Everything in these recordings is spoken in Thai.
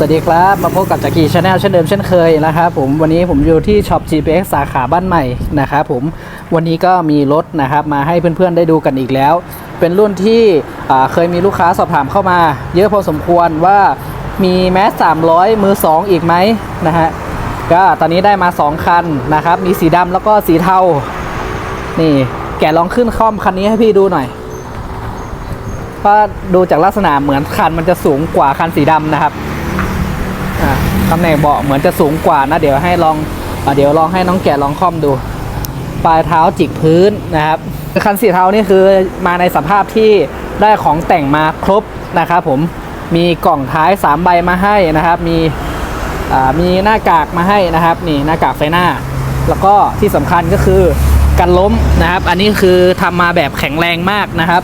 สวัสดีครับ มาพบกับจักรีชาแนลเช่นเดิมเช่นเคยนะครับผมวันนี้ผมอยู่ที่ช็อป GPX สาขาบ้านใหม่นะครับผมวันนี้ก็มีรถนะครับมาให้เพื่อนๆได้ดูกันอีกแล้ว เป็นรุ่นที่เคยมีลูกค้าสอบถามเข้ามา เยอะพอสมควรว่ามีแมส300 มือ 2 อีกไหมนะฮะก็ตอนนี้ได้มา 2 คันนะครับ มีสีดำแล้วก็สีเทา นี่แกะลองขึ้นค่อมคันนี้ให้พี่ดูหน่อยเพราะดูจากลักษณะเหมือนคันมันจะสูงกว่าคันสีดำนะครับ ตำแหน่งเบาะเหมือนจะสูงกว่านะ เดี๋ยวให้ลองอเดี๋ยวลองให้น้องแกะลองค่อมดู ปลายเท้าจิกพื้นนะครับคันสีเทานี่คือมาในสภาพที่ได้ของแต่งมาครบนะครับผมมีกล่องท้าย 3 ใบมาให้นะครับ มีมีหน้ากากมาให้นะครับนี่หน้ากากไฟหน้า แล้วก็ที่สำคัญก็คือกันล้มนะครับ อันนี้คือทำมาแบบแข็งแรงมากนะครับ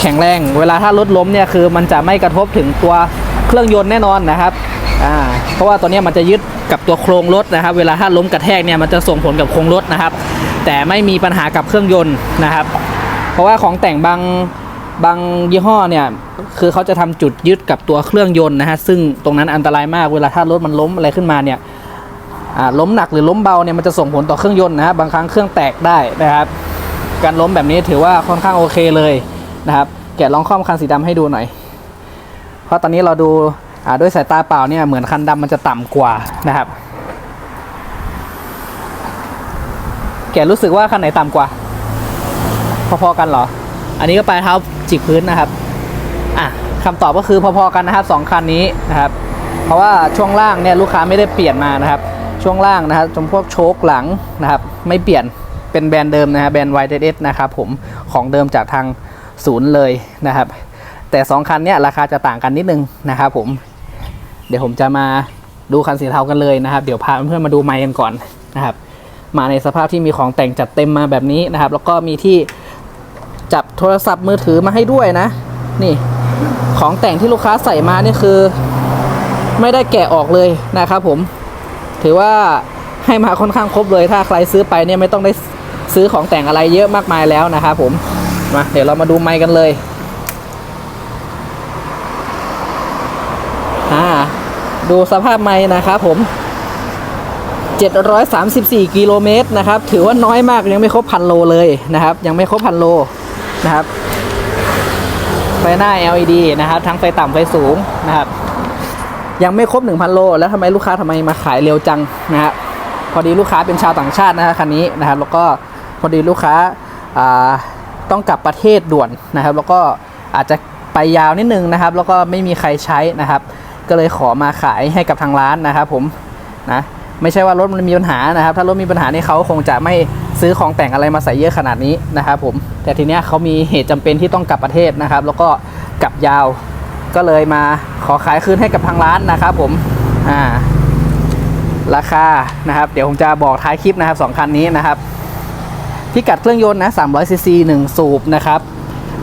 แข็งแรงเวลาถ้ารถล้มเนี่ยคือมันจะไม่กระทบถึงตัวเครื่องยนต์แน่นอนนะครับ อ่าเพราะว่าตัวนี้มันจะยึดกับตัวโครงรถนะครับ เวลาถ้าล้มกระแทกเนี่ยมันจะส่งผลกับโครงรถนะครับ แต่ไม่มีปัญหากับเครื่องยนต์นะครับ เพราะว่าของแต่งบางบางยี่ห้อเนี่ยคือเขาจะทำจุดยึดกับตัวเครื่องยนต์นะฮะซึ่งตรงนั้นอันตรายมากเวลาถ้ารถมันล้มอะไรขึ้นมาเนี่ยล้มหนักหรือล้มเบาเนี่ยมันจะส่งผลต่อเครื่องยนต์นะครับบางครั้งเครื่องแตกได้นะครับ การล้มแบบนี้ถือว่าค่อนข้างโอเคเลยนะครับแกะลองคล่อมคันสีดำให้ดูหน่อย เพราะตอนนี้เราดู ด้วยสายตาเปล่าเนี่ยเหมือนคันดำมันจะต่ำกว่านะครับ แกรู้สึกว่าคันไหนต่ำกว่า พอๆกันเหรอ อันนี้ก็ปลายเท้าจิกพื้นนะครับอะคำตอบก็คือพอๆกันนะครับสองคันนี้นะครับ เพราะว่าช่วงล่างเนี่ยลูกค้าไม่ได้เปลี่ยนมานะครับ ช่วงล่างนะครับจำพวกโชคหลังนะครับ ไม่เปลี่ยนเป็นแบรนด์เดิมนะฮะแบรนด์ YZS นะครับผมของเดิมจากทางศูนย์เลยนะครับแต่สองคันเนี้ยราคาจะต่างกันนิดนึงนะครับผม เดี๋ยวผมจะมาดูคันสีเทากันเลยนะครับ เดี๋ยวพาเพื่อนมาดูไมค์กันก่อนนะครับ มาในสภาพที่มีของแต่งจัดเต็มมาแบบนี้นะครับ แล้วก็มีที่จับโทรศัพท์มือถือมาให้ด้วยนะ นี่ของแต่งที่ลูกค้าใส่มานี่คือ ไม่ได้แกะออกเลยนะครับผม ถือว่าให้มาค่อนข้างครบเลย ถ้าใครซื้อไปเนี่ยไม่ต้องได้ซื้อของแต่งอะไรเยอะมากมายแล้วนะครับผมมาเดี๋ยวเรามาดูไมค์กันเลย อ่า ดูสภาพไม้นะครับผม 734 กิโลเมตรนะครับ ถือว่าน้อยมากยังไม่ครบพันโลเลยนะครับ ยังไม่ครบพันโลนะครับ ไฟหน้า LED นะครับ ทั้งไฟต่ำไฟสูงนะครับ ยังไม่ครบ 1,000 โล แล้วทำไมลูกค้าทำไมมาขายเร็วจังนะฮะพอดีลูกค้าเป็นชาวต่างชาตินะฮะคันนี้นะครับ แล้วก็พอดีลูกค้าาต้องกลับประเทศด่วนนะครับ แล้วก็อาจจะไปยาวนิดนึงนะครับ แล้วก็ไม่มีใครใช้นะครับ ก็เลยขอมาขายให้กับทางร้านนะครับผมนะไม่ใช่ว่ารถมันมีปัญหานะครับ ถ้ารถมีปัญหานี่เขาคงจะไม่ซื้อของแต่งอะไรมาใส่เยอะขนาดนี้นะครับผมแต่ทีเนี้ยเขามีเหตุจำเป็นที่ต้องกลับประเทศนะครับ แล้วก็กลับยาวก็เลยมาขอขายคืนให้กับทางร้านนะครับผมอ่าราคานะครับ เดี๋ยวผมจะบอกท้ายคลิปนะครับสองคันนี้นะครับพิกัดเครื่องยนต์นะ300ซีซี1สูบนะครับ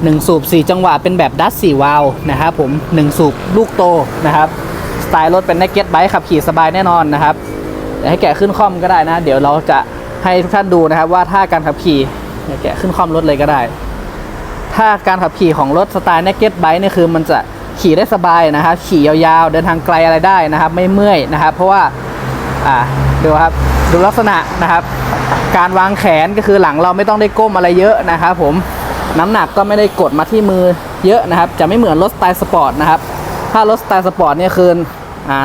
1 สูบ 4 จังหวะเป็นแบบดัช4วาล์วนะครับผม 1 สูบลูกโตนะครับ สไตล์รถเป็นนักเก็ตไบค์ขับขี่สบายแน่นอนนะครับให้แกะขึ้นคอมก็ได้นะ เดี๋ยวเราจะให้ทุกท่านดูนะครับว่าถ้าการขับขี่แกะขึ้นคอมรถเลยก็ได้ถ้าการขับขี่ของรถสไตล์นักเก็ตไบค์เนี่ยคือมันจะขี่ได้สบายนะครับ ขี่ยาวๆ เดินทางไกลอะไรได้นะครับ ไม่เมื่อยนะครับ เพราะว่าอ่าดูครับดูลักษณะนะครับ การวางแขนก็คือหลังเราไม่ต้องได้ก้มอะไรเยอะนะครับผม น้ำหนักก็ไม่ได้กดมาที่มือเยอะนะครับ จะไม่เหมือนรถสไตล์สปอร์ตนะครับ ถ้ารถสไตล์สปอร์ตเนี่ยคือ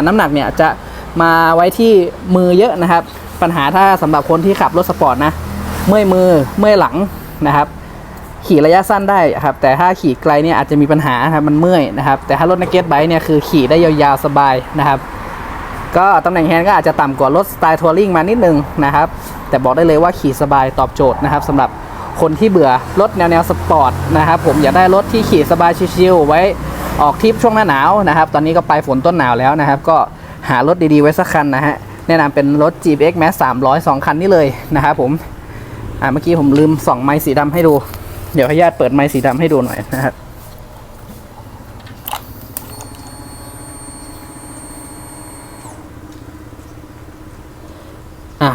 น้ำหนักเนี่ยจะมาไว้ที่มือเยอะนะครับ ปัญหาถ้าสำหรับคนที่ขับรถสปอร์ตนะเมื่อยมือเมื่อยหลังนะครับ ขี่ระยะสั้นได้ครับ แต่ถ้าขี่ไกลเนี่ยอาจจะมีปัญหาครับมันเมื่อยนะครับ แต่ถ้ารถนักเก็ตไบค์เนี่ยคือขี่ได้ยาวๆสบายนะครับ ก็ตำแหน่งแฮนด์ก็อาจจะต่ำกว่ารถสไตล์ทัวริงมานิดนึงนะครับ แต่บอกได้เลยว่าขี่สบายตอบโจทย์นะครับสำหรับ คนที่เบื่อรถแนวแนวสปอร์ตนะครับผมอยากได้รถที่ขี่สบายชิลๆไว้ออกทริปช่วงหน้าหนาวนะครับ ตอนนี้ก็ปลายฝนต้นหนาวแล้วนะครับ ก็หารถดีๆไว้สักคันนะฮะแนะนำเป็นรถ GPX Max 300 2 คันนี้เลยนะครับผมอ่าเมื่อกี้ผมลืมส่องไม้สีดำให้ดู เดี๋ยวขออนุญาตเปิดไม้สีดำให้ดูหน่อยนะครับ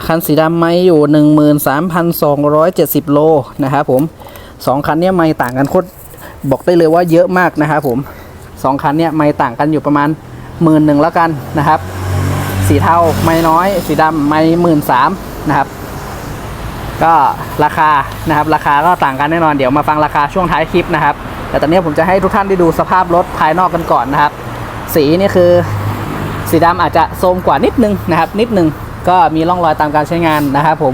คันสีดำไม่อยู่ 13,270 โลนะครับผมสองคันเนี้ยไม่ต่างกันโคตรบอกได้เลยว่าเยอะมากนะครับผมสองคันเนี้ยไม่ต่างกันอยู่ประมาณหมื่นหนึ่งแล้วกันนะครับ สีเทาไม่น้อย สีดำไม่หมื่นสามนะครับ ก็ราคานะครับราคาก็ต่างกันแน่นอนเดี๋ยวมาฟังราคาช่วงท้ายคลิปนะครับ แต่ตอนนี้ผมจะให้ทุกท่านได้ดูสภาพรถภายนอกกันก่อนนะครับ สีนี่คือ สีดำอาจจะโทมกว่านิดนึงนะครับ นิดนึง ก็มีร่องรอยตามการใช้งานนะครับผม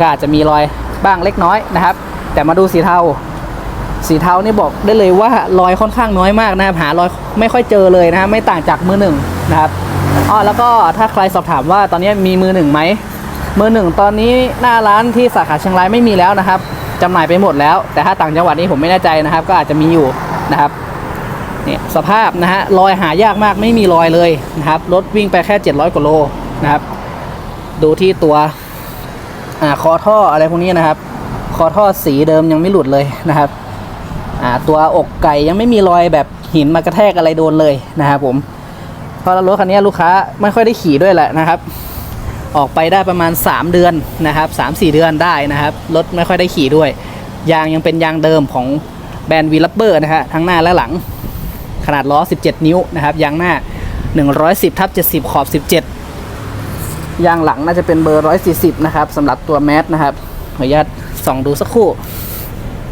ก็อาจจะมีรอยบ้างเล็กน้อยนะครับ แต่มาดูสีเทา สีเทานี่บอกได้เลยว่ารอยค่อนข้างน้อยมากนะครับหารอยไม่ค่อยเจอเลยนะครับไม่ต่างจากมือหนึ่งนะครับอ๋อแล้วก็ถ้าใครสอบถามว่าตอนนี้มีมือหนึ่งไหมมือหนึ่งตอนนี้หน้าร้านที่สาขาเชียงรายไม่มีแล้วนะครับจำหน่ายไปหมดแล้ว แต่ถ้าต่างจังหวัดนี้ผมไม่แน่ใจนะครับ ก็อาจจะมีอยู่นะครับเนี่ยสภาพนะฮะรอยหายากมากไม่มีรอยเลยนะครับรถวิ่งไปแค่ 700กว่าโล นะครับ ดูที่ตัวอ่าคอท่ออะไรพวกนี้นะครับ คอท่อสีเดิมยังไม่หลุดเลยนะครับอ่าตัวอกไก่ยังไม่มีรอยแบบหินมากระแทกอะไรโดนเลยนะครับผมเพราะรถคันนี้ลูกค้าไม่ค่อยได้ขี่ด้วยแหละนะครับ ออกไปได้ประมาณ 3 เดือนนะครับ3-4 เดือนได้นะครับรถไม่ค่อยได้ขี่ด้วย ยางยังเป็นยางเดิมของแบรนด์วีลับเบอร์นะฮะทั้งหน้าและหลังขนาดล้อ 17 นิ้วนะครับยางหน้า 110ทับ70 ขอบ 17 ยางหลังน่าจะเป็นเบอร์ 140 นะครับสำหรับตัวแมสนะครับขออนุญาตส่องดูสักครู่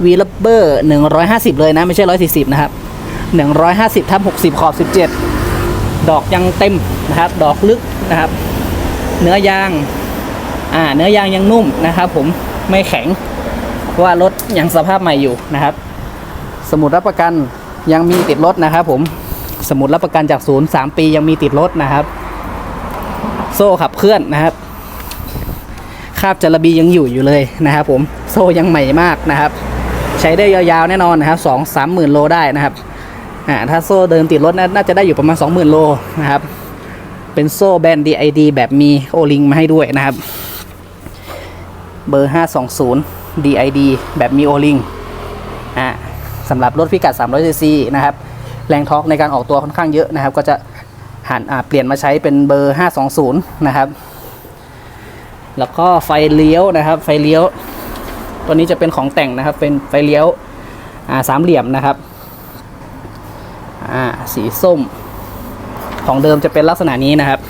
วีลับเบอร์หนึ่งร้อยห้าสิบเลยนะ ไม่ใช่ร้อยสี่สิบนะครับหนึ่งร้อยห้าสิบทับหกสิบขอบสิบเจ็ดอกยังเต็มนะครับ ดอกลึกนะครับ เนื้อยาง อ่า เนื้อยางยังนุ่มนะครับ ผมไม่แข็ง เพราะว่ารถยังสภาพใหม่อยู่นะครับ สมุดรับประกันยังมีติดรถนะครับ ผมสมุดรับประกันจากศูนย์สามปียังมีติดรถนะครับ โซ่ขับเคลื่อนนะครับคาบจระบียังอยู่อยู่เลยนะครับผมโซ่ยังใหม่มากนะครับ ใช้ได้ยาวๆแน่นอนนะครับสองสามหมื่นโลได้นะครับอ่าถ้าโซ่เดิมติดรถน่าน่าจะได้อยู่ประมาณ 20,000 โลนะครับ เป็นโซ่แบรนด์ DID แบบมีโอลิงมาให้ด้วยนะครับ เบอร์ 520 DID แบบมีโอลิงอ่าสำหรับรถพิกัด300 cc นะครับ แรงท็อกในการออกตัวค่อนข้างเยอะนะครับ ก็จะ หันเปลี่ยนมาใช้เป็นเบอร์ 520 นะครับ แล้วก็ไฟเลี้ยวนะครับ ไฟเลี้ยว ตัวนี้จะเป็นของแต่งนะครับ เป็นไฟเลี้ยวสามเหลี่ยมนะครับสีส้ม ของเดิมจะเป็นลักษณะนี้นะครับ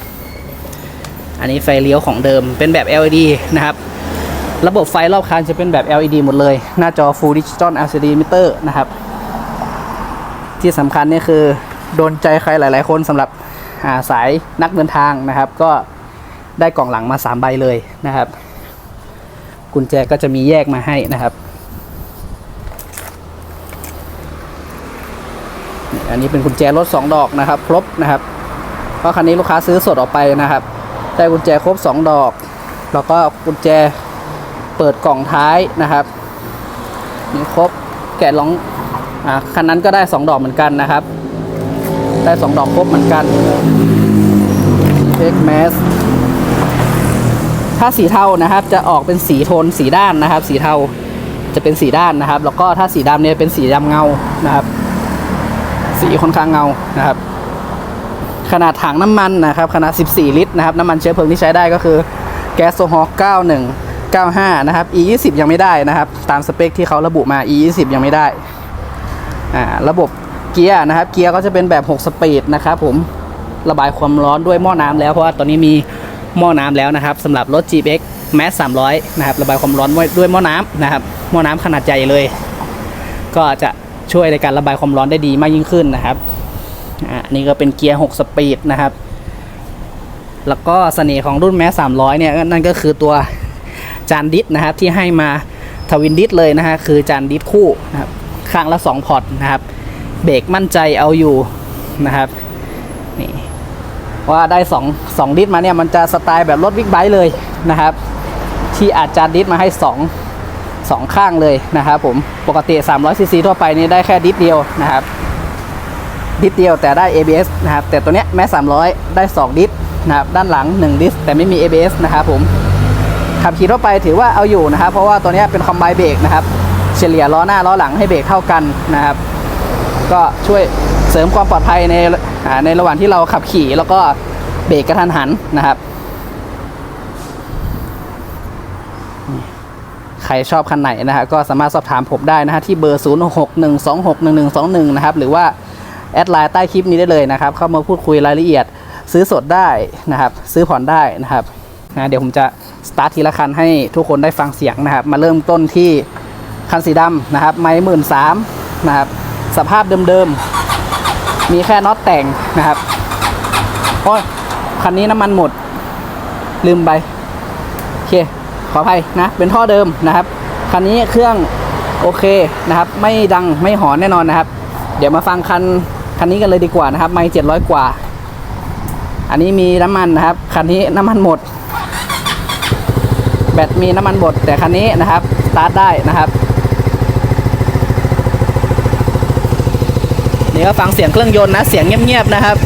อันนี้ไฟเลี้ยวของเดิมเป็นแบบ LED นะครับระบบไฟรอบคันจะเป็นแบบ LED หมดเลย หน้าจอ Full Digital LCD Meter นะครับ ที่สำคัญนี่คือ โดนใจใครหลาย ๆ คนสำหรับ สายนักเดินทางนะครับ ก็ได้กล่องหลังมา 3 ใบเลยนะครับ กุญแจก็จะมีแยกมาให้นะครับ อันนี้เป็นกุญแจรถ 2 ดอกนะครับ ครบนะครับเพราะคันนี้ลูกค้าซื้อสดออกไปนะครับ ได้กุญแจครบ 2 ดอก แล้วก็กุญแจเปิดกล่องท้ายนะครับมีครบแกะลองอ่าคันนั้นก็ได้ 2 ดอกเหมือนกันนะครับ ได้ 2 ดอกครบเหมือนกันเช็คแมสถ้าสีเทานะครับจะออกเป็นสีโทนสีด้านนะครับ สีเทาจะเป็นสีด้านนะครับ แล้วก็ถ้าสีดำเนี่ยเป็นสีดำเงานะครับ สีค่อนข้างเงานะครับ ขนาดถังน้ำมันนะครับ ขนาด 14 ลิตรนะครับน้ำมันเชื้อเพลิงที่ใช้ได้ก็คือแก๊สโซฮอล์91 95 นะครับ E 20ยังไม่ได้นะครับ ตามสเปคที่เขาระบุมา E 20ยังไม่ได้อ่าระบบ เกียร์นะครับ เกียร์ก็จะเป็นแบบ 6 สปีดนะครับผมระบายความร้อนด้วยหม้อน้ำแล้วเพราะว่าตอนนี้มีหม้อน้ำแล้วนะครับสำหรับรถ GX Max 300 นะครับ ระบายความร้อนด้วยหม้อน้ำนะครับหม้อน้ำขนาดใหญ่เลย ก็จะช่วยในการระบายความร้อนได้ดีมากยิ่งขึ้นนะครับอ่าอันนี่ก็เป็นเกียร์ 6 สปีดนะครับ แล้วก็เสน่ห์ของรุ่น Max 300 เนี่ยนั่นก็คือตัวจานดิสนะครับที่ให้มาทวินดิสเลยนะฮะคือจานดิสคู่นะครับข้างละ 2 พอร์ตนะครับ เบรกมั่นใจเอาอยู่นะครับนี่ว่าได้2 2ดิสมาเนี่ยมันจะสไตล์แบบรถบิ๊กไบค์เลยนะครับ ที่อาจจะดิสมาให้ 2 2 ข้างเลยนะครับผมปกติ300ซีซีทั่วไปนี่ได้แค่ดิสเดียวนะครับ ดิสเดียวแต่ได้ ABS นะครับ แต่ตัวเนี้ยแม้ 300 ได้ 2 ดิสนะครับด้านหลัง 1 ดิสแต่ไม่มี ABS นะครับผมขับขี่ทั่วไปถือว่าเอาอยู่นะครับ เพราะว่าตัวเนี้ยเป็นคอมไบเบรกนะครับ เฉลี่ยล้อหน้าล้อหลังให้เบรกเท่ากันนะครับ ก็ช่วยเสริมความปลอดภัยในในระหว่างที่เราขับขี่ แล้วก็เบรกกระทันหันนะครับ ใครชอบคันไหนนะฮะก็สามารถสอบถามผมได้นะฮะที่เบอร์0 6 1 2 6 1 1 2 1 นะครับ หรือว่าแอดไลน์ใต้คลิปนี้ได้เลยนะครับ เข้ามาพูดคุยรายละเอียดซื้อสดได้นะครับ ซื้อผ่อนได้นะครับนะเดี๋ยวผมจะสตาร์ททีละคันให้ทุกคนได้ฟังเสียงนะครับ มาเริ่มต้นที่คันสีดำนะครับ ไม้หมื่นสามนะครับ สภาพเดิมๆ มีแค่น็อตแต่งนะครับโอ้ยคันนี้น้ำมันหมด ลืมไปโอเคขออภัยนะ เป็นท่อเดิมนะครับ คันนี้เครื่องโอเคนะครับ ไม่ดังไม่หอนแน่นอนนะครับ เดี๋ยวมาฟังคันคันนี้กันเลยดีกว่านะครับ ไม่เจ็ดร้อยกว่า อันนี้มีน้ำมันนะครับ คันนี้น้ำมันหมด แบตมีน้ำมันหมด แต่คันนี้นะครับสตาร์ทได้นะครับ นี่ก็ฟังเสียงเครื่องยนต์นะ เสียงเงียบๆนะครับ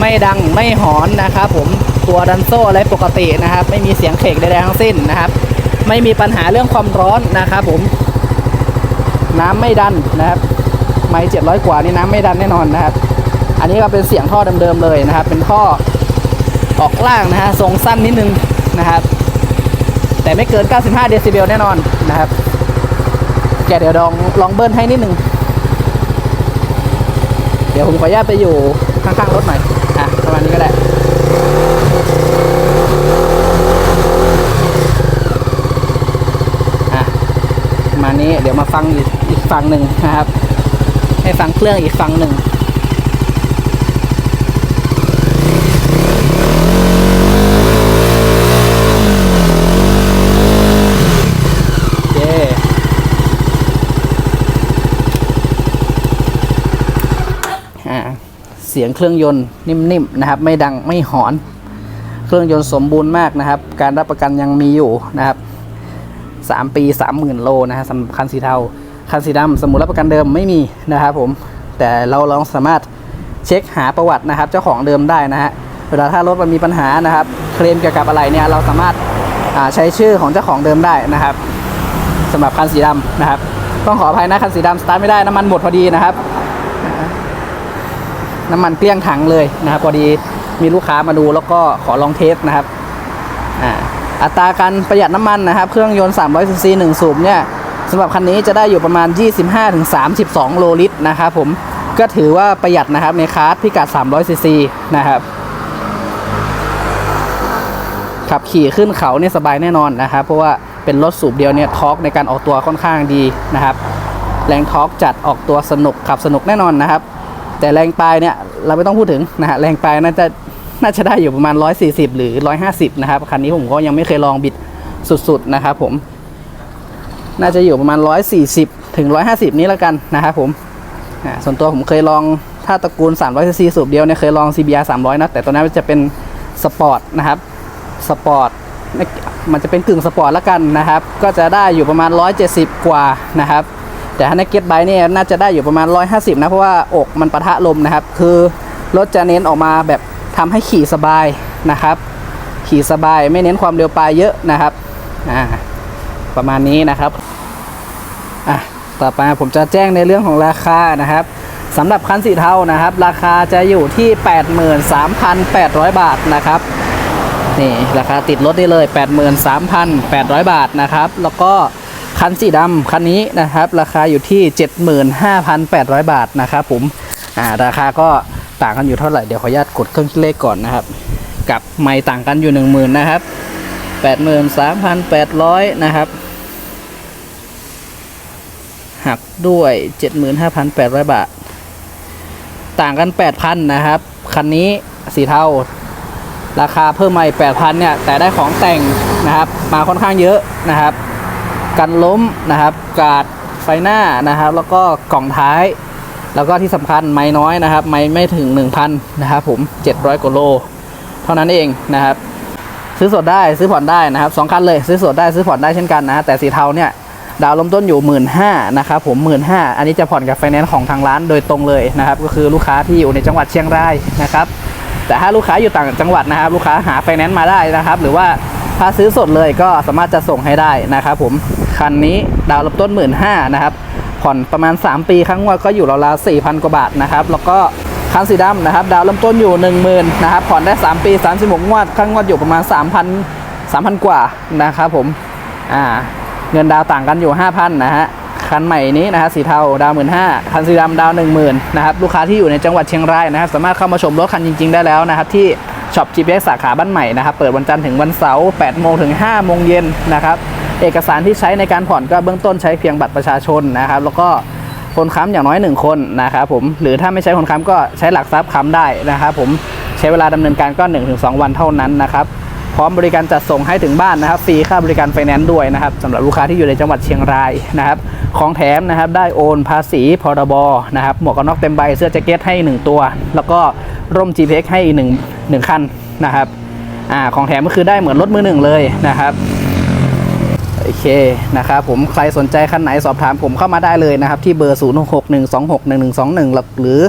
ไม่ดังไม่หอนนะครับ ผมตัวดันโซ่อะไรปกตินะครับ ไม่มีเสียงเขกใดๆทั้งสิ้นนะครับ ไม่มีปัญหาเรื่องความร้อนนะครับผม น้ำไม่ดันนะครับ ไม่เจ็ดร้อยกว่านี่น้ำไม่ดันแน่นอนนะครับ อันนี้ก็เป็นเสียงท่อเดิมๆเลยนะครับ เป็นท่อออกล่างนะฮะทรงสั้นนิดนึงนะครับ แต่ไม่เกิน 95 เดซิเบลแน่นอนนะครับ แกเดี๋ยวลองลองเบิ้ลให้นิดนึง เดี๋ยวผมขออนุญาตไปอยู่ข้างๆรถหน่อย อะ ประมาณนี้ก็ได้อะมานี้เดี๋ยวมาฟังอีกอีกฝั่งหนึ่งนะครับ ให้ฟังเครื่องอีกฝั่งหนึ่ง โอเค อ่า เสียงเครื่องยนต์นิ่มๆนะครับ ไม่ดังไม่หอน เครื่องยนต์สมบูรณ์มากนะครับ การรับประกันยังมีอยู่นะครับ 3 ปี 30,000 โลนะฮะสำหรับคันสีเทา คันสีดำสมุดรับประกันเดิมไม่มีนะครับผม แต่เราลองสามารถเช็คหาประวัตินะครับ เจ้าของเดิมได้นะฮะ เวลาถ้ารถมันมีปัญหานะครับ เคลมเกี่ยวกับอะไรเนี่ยเราสามารถาใช้ชื่อของเจ้าของเดิมได้นะครับสำหรับคันสีดำนะครับ ต้องขออภัยนะคันสีดำสตาร์ทไม่ได้น้ำมันหมดพอดีนะครับ น้ำมันเกลี้ยงถังเลยนะครับพอดีมีลูกค้ามาดูแล้วก็ขอลองเทสนะครับอ่าอัตราการประหยัดน้ำมันนะครับ เครื่องยนต์300ซีซี1สูบเนี่ยสำหรับคันนี้จะได้อยู่ประมาณ 25-32 โลลิตรนะครับผมก็ถือว่าประหยัดนะครับในคาร์ดพิกัด300ซีซีนะครับขับขี่ขึ้นเขาเนี่ยสบายแน่นอนนะครับ เพราะว่าเป็นรถสูบเดียวเนี่ยทอร์กในการออกตัวค่อนข้างดีนะครับ แรงทอร์กจัดออกตัวสนุกขับสนุกแน่นอนนะครับ แต่แรงปลายเนี่ยเราไม่ต้องพูดถึงนะฮะแรงปลายน่าจะน่าจะได้อยู่ประมาณ 140 หรือ 150 นะครับ คันนี้ผมก็ยังไม่เคยลองบิดสุดๆนะครับผม น่าจะอยู่ประมาณ 140 ถึง 150 นี้แล้วกันนะครับผมอ่าส่วนตัวผมเคยลองถ้าตระกูล 300ซีซีสูบเดียวเนี่ยเคยลอง CBR 300 นะ แต่ตัวนั้นจะเป็นสปอร์ตนะครับสปอร์ตมันจะเป็นกึ่งสปอร์ตแล้วกันนะครับ ก็จะได้อยู่ประมาณ 170 กว่านะครับ แต่ถ้าในเก็ตไบเนี่ยน่าจะได้อยู่ประมาณ 150 นะ เพราะว่าอกมันปะทะลมนะครับ คือรถจะเน้นออกมาแบบทำให้ขี่สบายนะครับ ขี่สบายไม่เน้นความเร็วปลายเยอะนะครับอ่าประมาณนี้นะครับอะต่อไปผมจะแจ้งในเรื่องของราคานะครับสำหรับคันสีเทานะครับ ราคาจะอยู่ที่ 83,800 บาทนะครับนี่ราคาติดรถได้เลย 83,800 บาทนะครับ แล้วก็ คันสีดำคันนี้นะครับ ราคาอยู่ที่ 75,800 บาทนะครับผมอ่าราคาก็ต่างกันอยู่เท่าไหร่เดี๋ยวขออนุญาตกดเครื่องคิดเลขก่อนนะครับ กับไม่ต่างกันอยู่ 10,000นะครับ83,800นะครับหักด้วย 75,800 บาท ต่างกัน 8,000 นะครับ คันนี้สีเทาราคาเพิ่มมาอีก8,000 เนี่ย แต่ได้ของแต่งนะครับ มาค่อนข้างเยอะนะครับ กันล้มนะครับ กาดไฟหน้านะครับ แล้วก็กล่องท้าย แล้วก็ที่สำคัญไม้น้อยนะครับ ไม้ไม่ถึง 1,000 นะครับผม 700กว่าโล เท่านั้นเองนะครับ ซื้อสดได้ซื้อผ่อนได้นะครับสองคันเลย ซื้อสดได้ซื้อผ่อนได้เช่นกันนะ แต่สีเทาเนี่ยดาวน์เริ่มต้นอยู่ 1 5ื่นนะครับผม 1 5ื่นอันนี้จะผ่อนกับไฟแนนซ์ของทางร้านโดยตรงเลยนะครับ ก็คือลูกค้าที่อยู่ในจังหวัดเชียงรายนะครับ แต่ถ้าลูกค้าอยู่ต่างจังหวัดนะครับ ลูกค้าหาไฟแนนซ์มาได้นะครับ หรือว่า ถ้าซื้อสดเลยก็สามารถจะส่งให้ได้นะครับผม คันนี้ดาวริ่มต้น1 5ื่นห้านะครับ ผ่อนประมาณ 3 ปีครั้งงวดก็อยู่ราวๆ4,000กว่าบาทนะครับ แล้วก็คันสีดำนะครับ ดาวเริ่มต้นอยู่ 10,000นะครับ ผ่อนได้ 3 ปี 36 งวดครั้งงวดอยู่ประมาณ 3,000 3,000 กว่านะครับผม อ่า เงินดาวต่างกันอยู่ 5,000 นะฮะคคันใหม่นี้นะฮะสีเทาดาวหมื่นห้าคันสีดำดาวหนึ่งหมื่นนะครับ ลูกค้าที่อยู่ในจังหวัดเชียงรายนะครับ สามารถเข้ามาชมรถคันจริง ๆ ได้แล้วนะครับที่ ช็อป GPS สาขาบ้านใหม่นะครับ เปิดวันจันทร์ถึงวันเสาร์8โมงถึง5โมงเย็นนะครับ เอกสารที่ใช้ในการผ่อนก็เบื้องต้นใช้เพียงบัตรประชาชนนะครับ แล้วก็คนค้ำอย่างน้อย 1 คนนะครับผม หรือถ้าไม่ใช้คนค้ำก็ใช้หลักทรัพย์ค้ำได้นะครับผม ใช้เวลาดำเนินการก็ 1-2 วันเท่านั้นนะครับ พร้อมบริการจัดส่งให้ถึงบ้านนะครับฟรีค่าบริการไฟแนนซ์ด้วยนะครับสำหรับลูกค้าที่อยู่ในจังหวัดเชียงรายนะครับ ของแถมนะครับได้โอนภาษีพรบนะครับ หมวกกันน็อกเต็มใบเสื้อแจ็คเก็ตให้ 1 ตัว แล้วก็ ร่ม GPX ให้1 1คันนะครับอ่าของแถมก็คือได้เหมือนรถมือหนึ่งเลยนะครับโอเคนะครับผมใครสนใจคันไหนสอบถามผมเข้ามาได้เลยนะครับ ที่เบอร์0 6 1 2 6 1 1 2 1 หรือ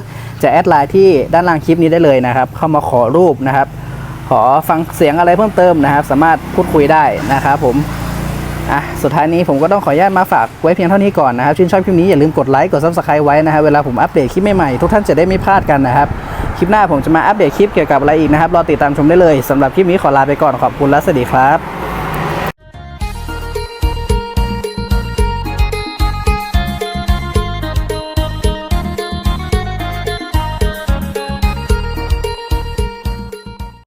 จะแอดไลน์ที่ด้านล่างคลิปนี้ได้เลยนะครับ เข้ามาขอรูปนะครับ ขอฟังเสียงอะไรเพิ่มเติมนะครับ สามารถพูดคุยได้นะครับผมอะสุดท้ายนี้ผมก็ต้องขออนุญาตมาฝากไว้เพียงเท่านี้ก่อนนะครับชื่นชอบคลิปนี้อย่าลืมกดไลค์กดซับสไครต์ไว้นะครับเวลาผมอัปเดตคลิปใหม่ๆทุกท่านจะได้ไม่พลาดกันนะครับ ลิปหน้าผมจะมาอัปเดตคลิปเกี่ยวกับอะไรอีกนะครับ รอติดตามชมได้เลยสำหรับคลิปนี้ขอลาไปก่อนขอบคุณและสวัสดีครับ